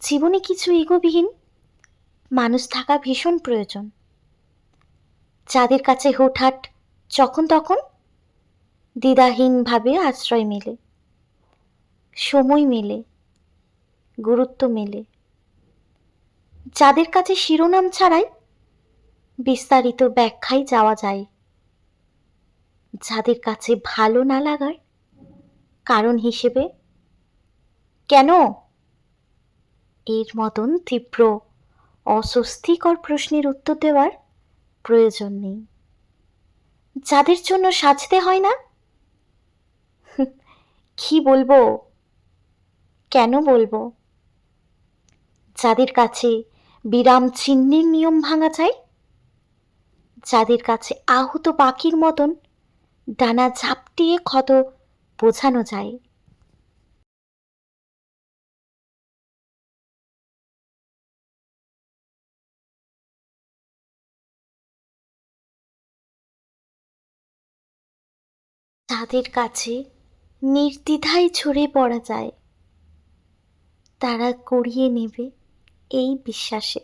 জীবনে কিছু ইগোবিহীন মানুষ থাকা ভীষণ প্রয়োজন। যাদের কাছে হুটহাট যখন তখন দ্বিধাহীনভাবে আশ্রয় মেলে। সময় মেলে। গুরুত্ব মেলে। যাদের কাছে শিরোনাম ছাড়াই বিস্তারিত ব্যাখ্যায় যাওয়া যায়। যাদের কাছে ভালো না লাগার কারণ হিসেবে কেন এর মতন তীব্র, অস্বস্তিকর প্রশ্নের উত্তর দেওয়ার প্রয়োজন নেই। যাদের জন্য সাজতে হয় না? কি বলব? কেন বলব? যাদের কাছে বিরাম চিহ্নের নিয়ম ভাঙা চাই যাদের কাছে আহত পাখির মতন ডানা ঝাপটিয়ে ক্ষত বোঝানো যায়? যাদের কাছে নির্দ্বিধায় ছড়ে পড়া যায়। তারা করিয়ে নেবে এই বিশ্বাসে।